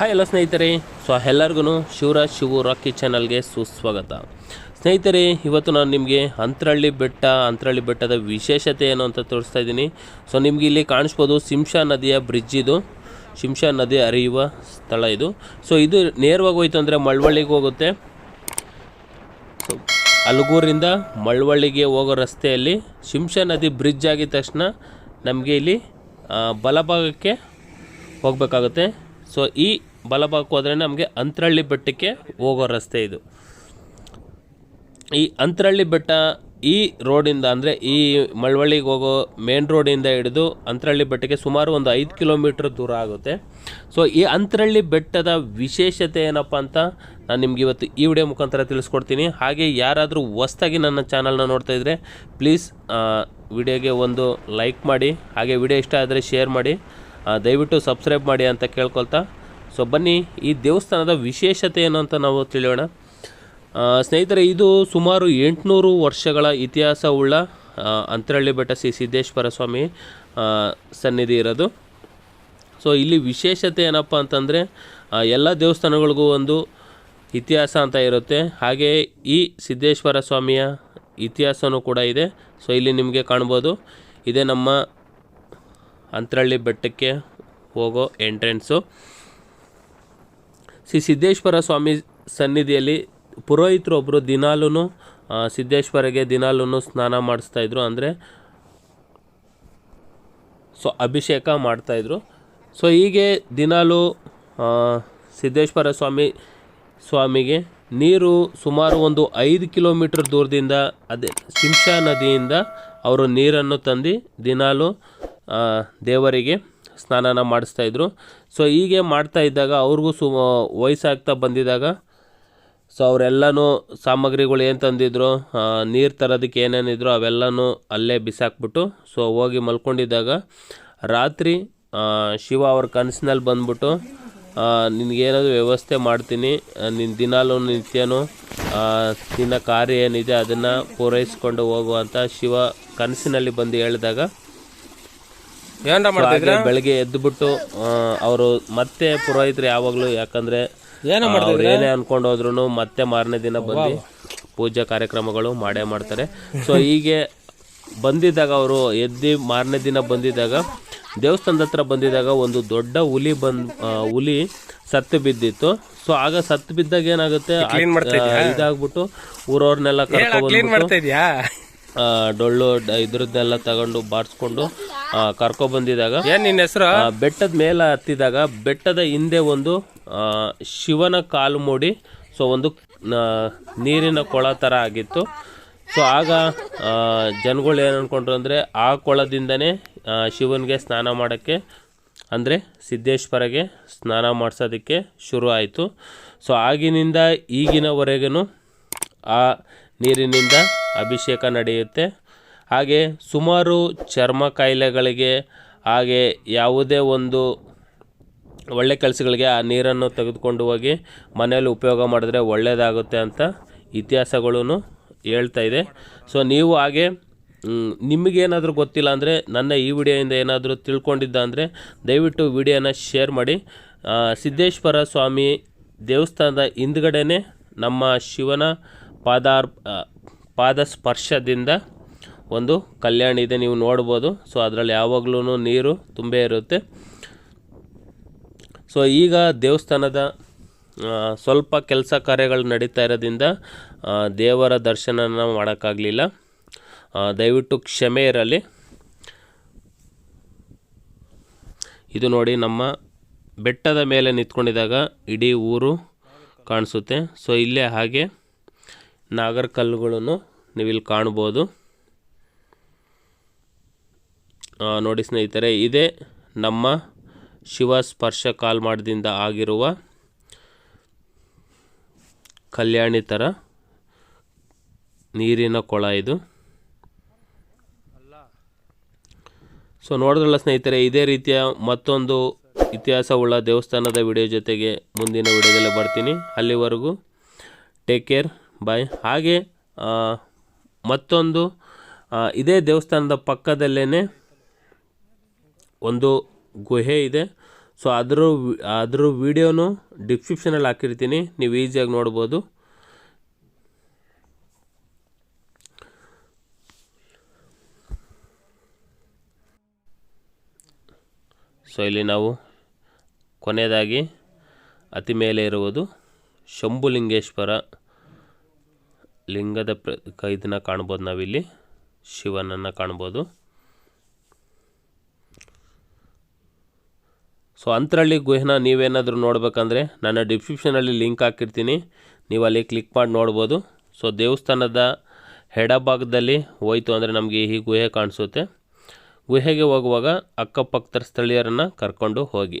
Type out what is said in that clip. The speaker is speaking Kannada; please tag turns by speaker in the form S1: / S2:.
S1: ಹಾಯ್ ಎಲ್ಲ ಸ್ನೇಹಿತರೆ. ಸೊ ಎಲ್ಲರಿಗೂ ಶಿವರಾಜ್ ಶಿವು ರಾಕಿ ಚಾನಲ್ಗೆ ಸುಸ್ವಾಗತ. ಸ್ನೇಹಿತರೆ, ಇವತ್ತು ನಾನು ನಿಮಗೆ ಅಂತರಳ್ಳಿ ಬೆಟ್ಟ, ಅಂತರಳ್ಳಿ ಬೆಟ್ಟದ ವಿಶೇಷತೆ ಏನು ಅಂತ ತೋರಿಸ್ತಾ ಇದ್ದೀನಿ. ಸೊ ನಿಮಗೆ ಇಲ್ಲಿ ಕಾಣಿಸ್ಬೋದು ಶಿಂಷಾ ನದಿಯ ಬ್ರಿಡ್ಜ್ ಇದು. ಶಿಂಷಾ ನದಿ ಹರಿಯುವ ಸ್ಥಳ ಇದು. ಸೊ ಇದು ನೇರವಾಗಿ ಹೋಯ್ತು ಅಂದರೆ ಮಳವಳ್ಳಿಗೆ ಹೋಗುತ್ತೆ. ಸೊ ಅಲಗೂರಿಂದ ಮಳವಳ್ಳಿಗೆ ಹೋಗೋ ರಸ್ತೆಯಲ್ಲಿ ಶಿಂಷಾ ನದಿ ಬ್ರಿಡ್ಜ್ ಆಗಿದ ತಕ್ಷಣ ನಮಗೆ ಇಲ್ಲಿ ಬಲಭಾಗಕ್ಕೆ ಹೋಗಬೇಕಾಗುತ್ತೆ. ಸೊ ಈ ಬಲಭಾಗಕ್ಕೆ ಹೋದರೆ ನಮಗೆ ಅಂತರಳ್ಳಿ ಬೆಟ್ಟಕ್ಕೆ ಹೋಗೋ ರಸ್ತೆ ಇದು. ಈ ಅಂತರಳ್ಳಿ ಬೆಟ್ಟ ಈ ರೋಡಿಂದ ಅಂದರೆ ಈ ಮಳವಳ್ಳಿಗೆ ಹೋಗೋ ಮೇನ್ ರೋಡಿಂದ ಹಿಡಿದು ಅಂತರಳ್ಳಿ ಬೆಟ್ಟಕ್ಕೆ ಸುಮಾರು ಒಂದು ಐದು ಕಿಲೋಮೀಟ್ರ್ ದೂರ ಆಗುತ್ತೆ. ಸೊ ಈ ಅಂತರಳ್ಳಿ ಬೆಟ್ಟದ ವಿಶೇಷತೆ ಏನಪ್ಪ ಅಂತ ನಾನು ನಿಮ್ಗೆ ಇವತ್ತು ಈ ವಿಡಿಯೋ ಮುಖಾಂತರ ತಿಳಿಸ್ಕೊಡ್ತೀನಿ. ಹಾಗೆ ಯಾರಾದರೂ ಹೊಸದಾಗಿ ನನ್ನ ಚಾನಲ್ನ ನೋಡ್ತಾ ಇದ್ದರೆ ಪ್ಲೀಸ್ ವಿಡಿಯೋಗೆ ಒಂದು ಲೈಕ್ ಮಾಡಿ, ಹಾಗೆ ವಿಡಿಯೋ ಇಷ್ಟ ಆದರೆ ಶೇರ್ ಮಾಡಿ ದಯವಿಟ್ಟು ಸಬ್ಸ್ಕ್ರೈಬ್ ಮಾಡಿ ಅಂತ ಕೇಳ್ಕೊಳ್ತಾ ಸೊ ಬನ್ನಿ, ಈ ದೇವಸ್ಥಾನದ ವಿಶೇಷತೆ ಏನು ಅಂತ ನಾವು ತಿಳಿಯೋಣ. ಸ್ನೇಹಿತರೆ, ಇದು ಸುಮಾರು ಎಂಟುನೂರು ವರ್ಷಗಳ ಇತಿಹಾಸವುಳ್ಳ ಅಂತರಳ್ಳಿ ಬೆಟ್ಟ ಶ್ರೀ ಸಿದ್ದೇಶ್ವರ ಸ್ವಾಮಿ ಸನ್ನಿಧಿ ಇರೋದು. ಸೊ ಇಲ್ಲಿ ವಿಶೇಷತೆ ಏನಪ್ಪ ಅಂತಂದರೆ ಎಲ್ಲ ದೇವಸ್ಥಾನಗಳಿಗೂ ಒಂದು ಇತಿಹಾಸ ಅಂತ ಇರುತ್ತೆ. ಹಾಗೆ ಈ ಸಿದ್ದೇಶ್ವರ ಸ್ವಾಮಿಯ ಇತಿಹಾಸವೂ ಕೂಡ ಇದೆ. ಸೊ ಇಲ್ಲಿ ನಿಮಗೆ ಕಾಣ್ಬೋದು. ಇದೇ ನಮ್ಮ ಅಂತರಳ್ಳಿ ಬೆಟ್ಟಕ್ಕೆ ಹೋಗೋ ಎಂಟ್ರೆನ್ಸು ಶ್ರೀ ಸಿದ್ದೇಶ್ವರ ಸ್ವಾಮಿ ಸನ್ನಿಧಿಯಲ್ಲಿ ಪುರೋಹಿತರೊಬ್ಬರು ದಿನಾಲೂ ಸಿದ್ದೇಶ್ವರಿಗೆ ದಿನಾಲೂ ಸ್ನಾನ ಮಾಡಿಸ್ತಾಯಿದ್ರು ಅಂದರೆ ಸೊ, ಅಭಿಷೇಕ ಮಾಡ್ತಾಯಿದ್ರು ಸೊ, ಹೀಗೆ ದಿನಾಲೂ ಸಿದ್ದೇಶ್ವರ ಸ್ವಾಮಿ, ಸ್ವಾಮಿಗೆ ನೀರು ಸುಮಾರು ಒಂದು ಐದು ಕಿಲೋಮೀಟ್ರ್ ದೂರದಿಂದ, ಅದೇ ಸಿಂಶಾ ನದಿಯಿಂದ ಅವರು ನೀರನ್ನು ತಂದು ದಿನಾಲೂ ದೇವರಿಗೆ ಸ್ನಾನನ ಮಾಡಿಸ್ತಾಯಿದ್ರು ಸೊ ಹೀಗೆ ಮಾಡ್ತಾ ಇದ್ದಾಗ ಅವ್ರಿಗೂ ಸು ವಯಸ್ಸಾಗ್ತಾ ಬಂದಿದ್ದಾಗ ಸೊ ಅವರೆಲ್ಲನೂ ಸಾಮಗ್ರಿಗಳು ಏನು ತಂದಿದ್ರು ನೀರು ತರೋದಕ್ಕೆ ಏನೇನಿದ್ರು ಅವೆಲ್ಲನೂ ಅಲ್ಲೇ ಬಿಸಾಕ್ಬಿಟ್ಟು ಸೊ ಹೋಗಿ ಮಲ್ಕೊಂಡಿದ್ದಾಗ ರಾತ್ರಿ ಶಿವ ಅವ್ರ ಕನಸಿನಲ್ಲಿ ಬಂದ್ಬಿಟ್ಟು ನಿನಗೇನಾದರೂ ವ್ಯವಸ್ಥೆ ಮಾಡ್ತೀನಿ ನಿನ್ನ ದಿನಾಲೂ ನಿತ್ಯನೂ ನಿನ್ನ ಕಾರ್ಯ ಏನಿದೆ ಅದನ್ನು ಪೂರೈಸ್ಕೊಂಡು ಹೋಗು ಅಂತ ಶಿವ ಕನಸಿನಲ್ಲಿ ಬಂದು ಹೇಳಿದಾಗ
S2: ಏನ್ರ
S1: ಎದ್ದು ಬಿಟ್ಟು ಬೆಳಗ್ಗೆ ಎದ್ದುಬಿಟ್ಟು ಅವರು ಮತ್ತೆ ಪುರೋಹಿತರು ಯಾವಾಗಲೂ ಯಾಕಂದ್ರೆ
S2: ಏನೋ
S1: ಅವ್ರು ಏನೇ ಅನ್ಕೊಂಡು ಹೋದ್ರು ಮತ್ತೆ ಮಾರನೇ ದಿನ ಬಂದು ಪೂಜಾ ಕಾರ್ಯಕ್ರಮಗಳು ಮಾಡೇ ಮಾಡ್ತಾರೆ. ಸೊ ಹೀಗೆ ಬಂದಿದ್ದಾಗ ಅವರು ಎದ್ದು ಮಾರನೇ ದಿನ ಬಂದಿದ್ದಾಗ ದೇವಸ್ಥಾನದ ಹತ್ರ ಬಂದಿದ್ದಾಗ ಒಂದು ದೊಡ್ಡ ಹುಲಿ ಬಂದ್ ಹುಲಿ ಸತ್ತು ಬಿದ್ದಿತ್ತು. ಸೊ ಆಗ ಸತ್ತು ಬಿದ್ದಾಗ ಏನಾಗುತ್ತೆ? ಇದಾಗ್ಬಿಟ್ಟು ಊರವ್ರನ್ನೆಲ್ಲ ಕರ್ಕೊಂಡು ಡೊಳ್ಳು ಇದ್ರದ್ದೆಲ್ಲ ತಗೊಂಡು ಬಾರಿಸ್ಕೊಂಡು ಕರ್ಕೊಬಂದಿದಾಗ
S2: ಏನ್ ನಿನ್ನ ಹೆಸರು?
S1: ಬೆಟ್ಟದ ಮೇಲೆ ಹತ್ತಿದಾಗ ಬೆಟ್ಟದ ಹಿಂದೆ ಒಂದು ಶಿವನ ಕಾಲು ಮೂಡಿ ಸೊ ಒಂದು ನೀರಿನ ಕೊಳ ಥರ ಆಗಿತ್ತು. ಸೊ ಆಗ ಜನಗಳು ಏನು ಅಂದ್ಕೊಂಡ್ರು ಅಂದರೆ ಆ ಕೊಳದಿಂದನೇ ಶಿವನಿಗೆ ಸ್ನಾನ ಮಾಡೋಕ್ಕೆ ಅಂದರೆ ಸಿದ್ದೇಶ್ವರಗೆ ಸ್ನಾನ ಮಾಡಿಸೋದಕ್ಕೆ ಶುರು ಆಯಿತು. ಸೊ ಆಗಿನಿಂದ ಈಗಿನವರೆಗೂ ಆ ನೀರಿನಿಂದ ಅಭಿಷೇಕ ನಡೆಯುತ್ತೆ. ಹಾಗೆ ಸುಮಾರು ಚರ್ಮ ಕಾಯಿಲೆಗಳಿಗೆ ಹಾಗೆ ಯಾವುದೇ ಒಂದು ಒಳ್ಳೆ ಕೆಲಸಗಳಿಗೆ ಆ ನೀರನ್ನು ತೆಗೆದುಕೊಂಡು ಹೋಗಿ ಮನೆಯಲ್ಲಿ ಉಪಯೋಗ ಮಾಡಿದ್ರೆ ಒಳ್ಳೆಯದಾಗುತ್ತೆ ಅಂತ ಇತಿಹಾಸಗಳೂ ಹೇಳ್ತಾ ಇದೆ. ಸೊ ನೀವು ಹಾಗೆ ನಿಮಗೇನಾದರೂ ಗೊತ್ತಿಲ್ಲ ಅಂದರೆ ನನ್ನ ಈ ವಿಡಿಯೋಯಿಂದ ಏನಾದರೂ ತಿಳ್ಕೊಂಡಿದ್ದ ಅಂದರೆ ದಯವಿಟ್ಟು ವಿಡಿಯೋನ ಶೇರ್ ಮಾಡಿ. ಸಿದ್ದೇಶ್ವರ ಸ್ವಾಮಿ ದೇವಸ್ಥಾನದ ಹಿಂದ್ಗಡೆನೇ ನಮ್ಮ ಶಿವನ ಪಾದಾರ್ ಪಾದ ಸ್ಪರ್ಶದಿಂದ ಒಂದು ಕಲ್ಯಾಣ ಇದೆ, ನೀವು ನೋಡ್ಬೋದು. ಸೊ ಅದರಲ್ಲಿ ಯಾವಾಗಲೂ ನೀರು ತುಂಬೇ ಇರುತ್ತೆ. ಸೊ ಈಗ ದೇವಸ್ಥಾನದ ಸ್ವಲ್ಪ ಕೆಲಸ ಕಾರ್ಯಗಳು ನಡೀತಾ ಇರೋದ್ರಿಂದ ದೇವರ ದರ್ಶನನ ಮಾಡೋಕ್ಕಾಗಲಿಲ್ಲ. ದಯವಿಟ್ಟು ಕ್ಷಮೆ ಇರಲಿ. ಇದು ನೋಡಿ ನಮ್ಮ ಬೆಟ್ಟದ ಮೇಲೆ ನಿಂತ್ಕೊಂಡಿದ್ದಾಗ ಇಡೀ ಊರು ಕಾಣಿಸುತ್ತೆ. ಸೊ ಇಲ್ಲೇ ಹಾಗೆ ನಾಗರ ಕಲ್ಲುಗಳನ್ನು ನೀವಿಲ್ಲಿ ಕಾಣ್ಬೋದು ಆ, ನೋಡಿ ಸ್ನೇಹಿತರೆ, ಇದೇ ನಮ್ಮ ಶಿವ ಸ್ಪರ್ಶ ಕಾಲ್ ಮಾಡದಿಂದ ಆಗಿರುವ ಕಲ್ಯಾಣಿ ಥರ ನೀರಿನ ಕೊಳ ಇದು. ಸೊ ನೋಡಿದ್ರಲ್ಲ ಸ್ನೇಹಿತರೆ, ಇದೇ ರೀತಿಯ ಮತ್ತೊಂದು ಇತಿಹಾಸವುಳ್ಳ ದೇವಸ್ಥಾನದ ವಿಡಿಯೋ ಜೊತೆಗೆ ಮುಂದಿನ ವಿಡಿಯೋದಲ್ಲಿ ಬರ್ತೀನಿ. ಅಲ್ಲಿವರೆಗೂ ಟೇಕ್ ಕೇರ್ ಬಾಯ್ ಹಾಗೆ ಮತ್ತೊಂದು ಇದೇ ದೇವಸ್ಥಾನದ ಪಕ್ಕದಲ್ಲೇ ಒಂದು ಗುಹೆ ಇದೆ. ಸೊ ಅದರ ಅದರ ವಿಡಿಯೋನು ಡಿಸ್ಕ್ರಿಪ್ಷನಲ್ಲಿ ಹಾಕಿರ್ತೀನಿ. ನೀವು ಈಸಿಯಾಗಿ ನೋಡ್ಬೋದು. ಸೊ ಇಲ್ಲಿ ನಾವು ಕೊನೆಯದಾಗಿ ಅತಿ ಮೇಲೆ ಇರುವುದು ಶಂಭುಲಿಂಗೇಶ್ವರ ಲಿಂಗದ ಪ್ರ ಇದನ್ನ ಕಾಣ್ಬೋದು ನಾವಿಲ್ಲಿ. ಶಿವನನ್ನು ಕಾಣ್ಬೋದು. ಸೊ ಅಂತರಳ್ಳಿ ಗುಹೆನ ನೀವೇನಾದರೂ ನೋಡಬೇಕಂದ್ರೆ ನನ್ನ ಡಿಸ್ಕ್ರಿಪ್ಷನಲ್ಲಿ ಲಿಂಕ್ ಹಾಕಿರ್ತೀನಿ. ನೀವು ಅಲ್ಲಿ ಕ್ಲಿಕ್ ಮಾಡಿ ನೋಡ್ಬೋದು. ಸೊ ದೇವಸ್ಥಾನದ ಎಡಭಾಗದಲ್ಲಿ ಹೋಯಿತು ಅಂದರೆ ನಮಗೆ ಈ ಗುಹೆ ಕಾಣಿಸುತ್ತೆ. ಗುಹೆಗೆ ಹೋಗುವಾಗ ಅಕ್ಕಪಕ್ಕದ ಸ್ಥಳೀಯರನ್ನು ಕರ್ಕೊಂಡು ಹೋಗಿ.